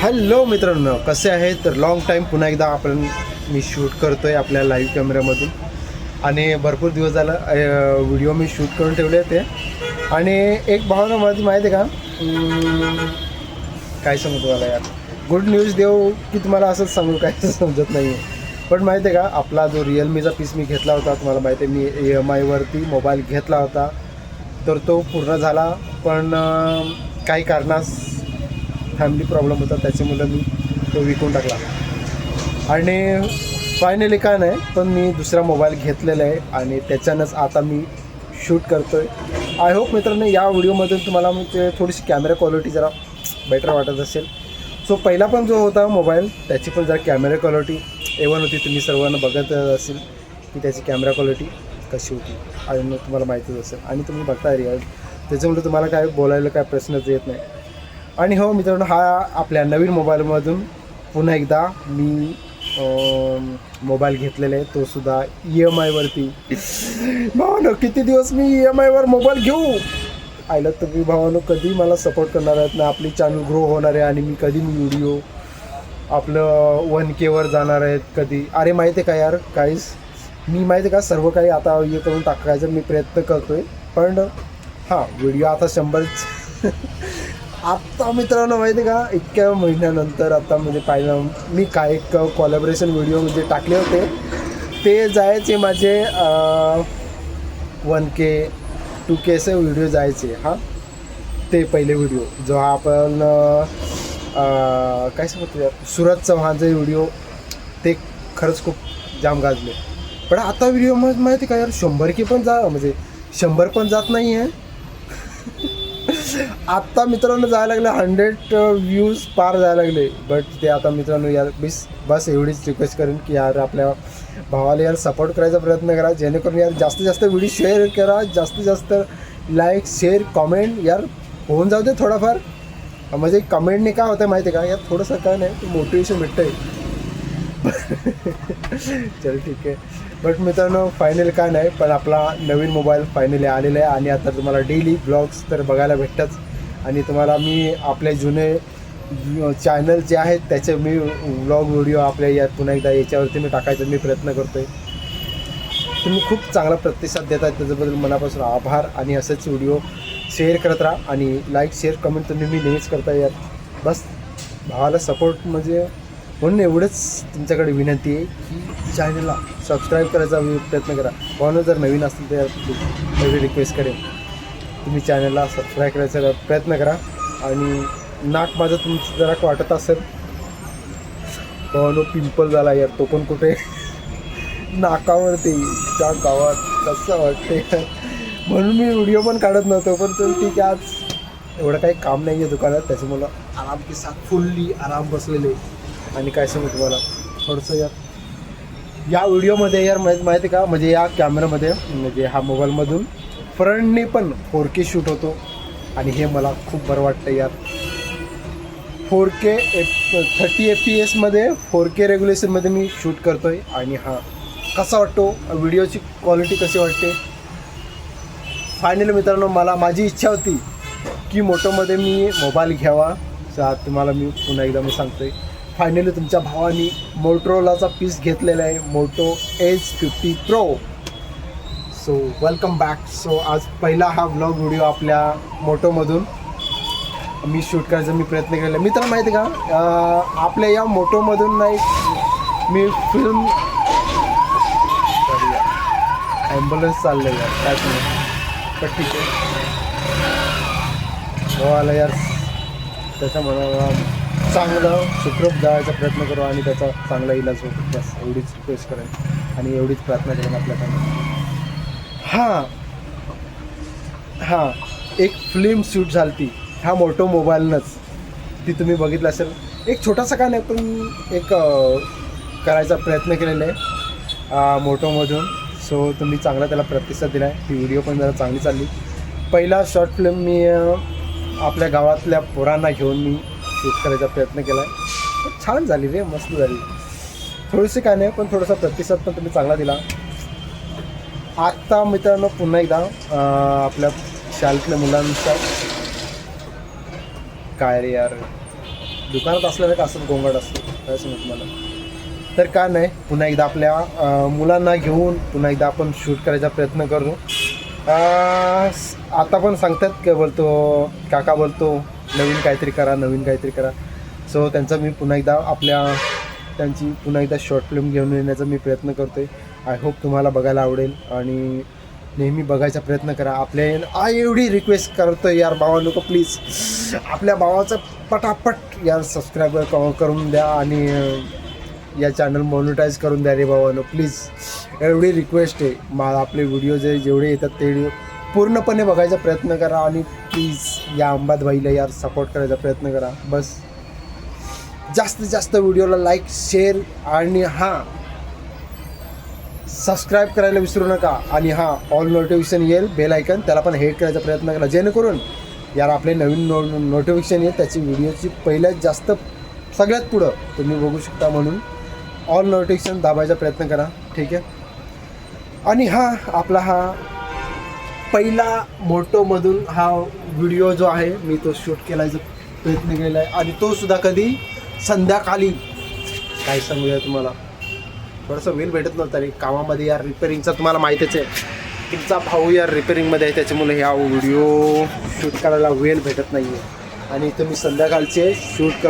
Hello मित्रांनो कसे आहे तर लॉंग टाईम पुन्हा एकदा आपण मी शूट करतो आहे आपल्या लाईव्ह कॅमेऱ्यामधून आणि भरपूर दिवस झाला व्हिडिओ मी शूट करून ठेवले होते आणि एक भावना माझी माहिती आहे का? काय सांगू तुम्हाला यार? गुड न्यूज देऊ की तुम्हाला असंच सांगू काय समजत नाही आहे पण माहिती आहे का आपला जो रिअलमीचा पीस मी घेतला होता तुम्हाला माहिती आहे मी ई एम आयवरती मोबाईल घेतला होता. तर तो पूर्ण झाला पण काही कारणास फॅमिली प्रॉब्लेम होता त्याच्यामुळे मी तो विकून टाकला. आणि फायनली काय नाही पण मी दुसरा मोबाईल घेतलेला आहे आणि त्याच्यानंच आता मी शूट करतो आहे आय होप मित्रांनो या व्हिडिओमधून तुम्हाला म्हणजे थोडीशी कॅमेरा क्वालिटी जरा बेटर वाटत असेल. सो पहिला पण जो होता मोबाईल त्याची पण जरा कॅमेरा क्वालिटी एवन होती तुम्ही सर्वांना बघत असेल की त्याची कॅमेरा क्वालिटी कशी होती आणि मग तुम्हाला माहितीच असेल. आणि तुम्ही बघता रिअल त्याच्यामुळे तुम्हाला काय बोलायला काय प्रश्नच येत नाही. आणि हो मित्रांनो हा आपल्या नवीन मोबाईलमधून पुन्हा एकदा मी मोबाईल घेतलेला आहे. तो सुद्धा ई एम आयवरती भावानो किती दिवस मी ई एम आयवर मोबाईल घेऊ? आयला तुम्ही भावानो कधी मला सपोर्ट करणार आहेत ना? आपली चॅनल ग्रो होणार आहे आणि मी कधी मी व्हिडिओ आपलं वन केवर जाणार आहेत कधी? अरे माहिती आहे का यार काहीच मी माहिती आहे का सर्व काही आता हे करून टाकायचा मी प्रयत्न करतो आहे पण हां व्हिडिओ आता शंभर आत्ता मित्रांनो माहिती आहे का? इतक्या महिन्यानंतर आता म्हणजे पाहिलं मी काय एक कॉलॅबरेशन व्हिडिओ म्हणजे टाकले होते. ते जायचे माझे वन के टू के असे व्हिडिओ जायचे हां. ते पहिले व्हिडिओ जो हा आपण काय सांगतो सुरत सुरज चव्हाणचे व्हिडिओ ते खरंच खूप जाम गाजले. पण आता व्हिडिओ माहिती का यार शंभर की पण जा म्हणजे शंभर पण जात नाही आहे आत्ता मित्रांनो जायला लागले हंड्रेड व्ह्यूज पार जायला लागले. बट ते आता मित्रांनो यार बीस बस एवढीच रिक्वेस्ट करेन की यार आपल्या भावाला यार सपोर्ट करायचा प्रयत्न करा. जेणेकरून यार जास्तीत जास्त व्हिडिओ शेअर करा. जास्तीत जास्त लाईक शेअर कॉमेंट यार होऊन जाऊ दे थोडाफार. म्हणजे कमेंटने काय होतं माहिती आहे का? यार थोडंसं काय नाही मोटिवेशन भेटतं आहे चल ठीक आहे. बट मित्रांनो फायनल काय नाही पण आपला नवीन मोबाईल फायनली आलेला आहे. आणि आता तुम्हाला डेली ब्लॉग्स तर बघायला भेटतात आणि तुम्हाला मी आपले जुने चॅनल जे आहेत त्याचे मी व्लॉग व्हिडिओ आपल्या या पुन्हा एकदा याच्यावरती मी टाकायचा मी प्रयत्न करतो आहे तुम्ही खूप चांगला प्रतिसाद देतात त्याच्याबद्दल मनापासून आभार. आणि असंच व्हिडिओ शेअर करत राहा. आणि लाईक शेअर कमेंट तुम्ही मी नेहमीच करता यात. बस. भावाला सपोर्ट म्हणजे म्हणून एवढंच तुमच्याकडे विनंती आहे की चॅनलला सबस्क्राईब करायचा प्रयत्न करा. भावना जर नवीन असेल तर एवढी रिक्वेस्ट करेन. तुम्ही चॅनलला सबस्क्राईब करायचा प्रयत्न करा. आणि नाक माझं तुमचं जरा वाटत असेल भावानो पिंपल झाला यार तो पण कुठे? नाकावर ते त्या गावात कसं वाटते म्हणून मी व्हिडिओ पण काढत नव्हतो पण तो ठीक आहे आज एवढं काही काम नाही आहे दुकानात त्याच्यामुळं आराम की साथ फुल्ली आराम बसलेले. आणि काय सांगू तुम्हाला? थोडंसं यार या व्हिडिओमध्ये यार माहिती माहिती आहे का? म्हणजे या कॅमेरामध्ये म्हणजे हा मोबाईलमधून फ्रंटने पण फोर के शूट होतो. आणि हे मला खूप बरं वाटतं यार. Four K F thirty F P एसमध्ये फोर के रेग्युलेशनमध्ये मी शूट करतो आहे आणि हा कसा वाटतो? व्हिडिओची क्वालिटी कशी वाटते? फायनली मित्रांनो मला माझी इच्छा होती की मोटोमध्ये मी मोबाईल घ्यावा. तुम्हाला मी पुन्हा एकदा मी सांगतो आहे फायनली तुमच्या भावाने मोटरोलाचा पीस घेतलेला आहे Moto S fifty pro. So welcome back so आज पहिला हा ब्लॉग व्हिडिओ आपल्या मोटोमधून. मी शूट करायचा मी प्रयत्न केला आहे. तर माहिती आहे का? आपल्या या मोटोमधून नाही मी फिल्म ॲम्ब्युलन्स चाललेला आहे काय नाही पण ठीक आहे. हो आला यार त्याच्या मनाला चांगलं सुखरूप जायचा प्रयत्न करू आणि त्याचा चांगला इलाज होतो बस एवढीच रिक्वेस्ट करेन. आणि एवढीच प्रार्थना करेन आपल्याकडे हां. हां. एक फिल्म शूट झाली ती. ह्या मोटो मोबाईलनंच. ती तुम्ही बघितलं असेल. एक छोटासा का नाही पण एक करायचा प्रयत्न केलेला आहे. मोटोमधून सो तुम्ही चांगला त्याला प्रतिसाद दिला आहे ती व्हिडिओ पण जरा चांगली चालली. पहिला शॉर्ट फिल्म मी आपल्या गावातल्या पोरांना घेऊन मी शूट करायचा प्रयत्न केला आहे छान झाली रे मस्त झाली. थोडीशी काय नाही पण थोडासा प्रतिसाद पण तुम्ही चांगला दिला. आत्ता मित्रांनो पुन्हा एकदा आपल्या शाळेतल्या मुलांचा काय रे यार? दुकानात असल्यानं का असं गोंगाट असतो? काय सांगू तुम्हाला? तर का नाही पुन्हा एकदा आपल्या मुलांना घेऊन पुन्हा एकदा आपण शूट करायचा प्रयत्न करू. आता पण सांगतात काय बोलतो काका बोलतो. नवीन काहीतरी करा नवीन काहीतरी करा. सो त्यांचा मी पुन्हा एकदा आपल्या त्यांची पुन्हा एकदा शॉर्ट फिल्म घेऊन येण्याचा मी प्रयत्न करतोय. आय होप तुम्हाला बघायला आवडेल आणि नेहमी बघायचा प्रयत्न करा. आपल्या आ एवढी रिक्वेस्ट करतोय यार भावा नको प्लीज आपल्या भावाचं पटापट यार सबस्क्राईब करून द्या आणि या चॅनल मॉनिटाईज करून द्या रे भावानो प्लीज एवढी रिक्वेस्ट आहे. मा आपले व्हिडिओ जे जेवढे येतात ते पूर्णपणे बघायचा प्रयत्न करा आणि प्लीज या अंबादबाईला यार सपोर्ट करायचा प्रयत्न करा. बस. जास्तीत जास्त व्हिडिओला लाईक शेअर आणि हां सबस्क्राईब करायला विसरू नका. आणि हां ऑल नोटिफिकेशन येईल बेल ऐकन त्याला पण हेट करायचा प्रयत्न करा. जेणेकरून यार आपले नवीन नो नोटिफिकेशन येईल त्याची व्हिडिओची पहिल्यात जास्त सगळ्यात पुढं तुम्ही बघू शकता म्हणून. ऑल नोटिफिकेशन दाबायचा प्रयत्न करा. ठीक आहे? आणि हा आपला हा पहिला मोटोमधून हा व्हिडिओ जो आहे मी तो शूट केलायचा प्रयत्न केला आहे आणि तो सुद्धा कधी संध्याकाळी काय सांगूया तुम्हाला? थोडंसं वेल भेटत नव्हतं आणि कामामध्ये यार रिपेरिंगचा तुम्हाला माहितीच आहे. तुमचा भाऊ यार रिपेरिंगमध्ये आहे त्याच्यामुळे ह्या व्हिडिओ शूट करायला वेळ भेटत नाही आहे आणि तुम्ही संध्याकाळचे शूट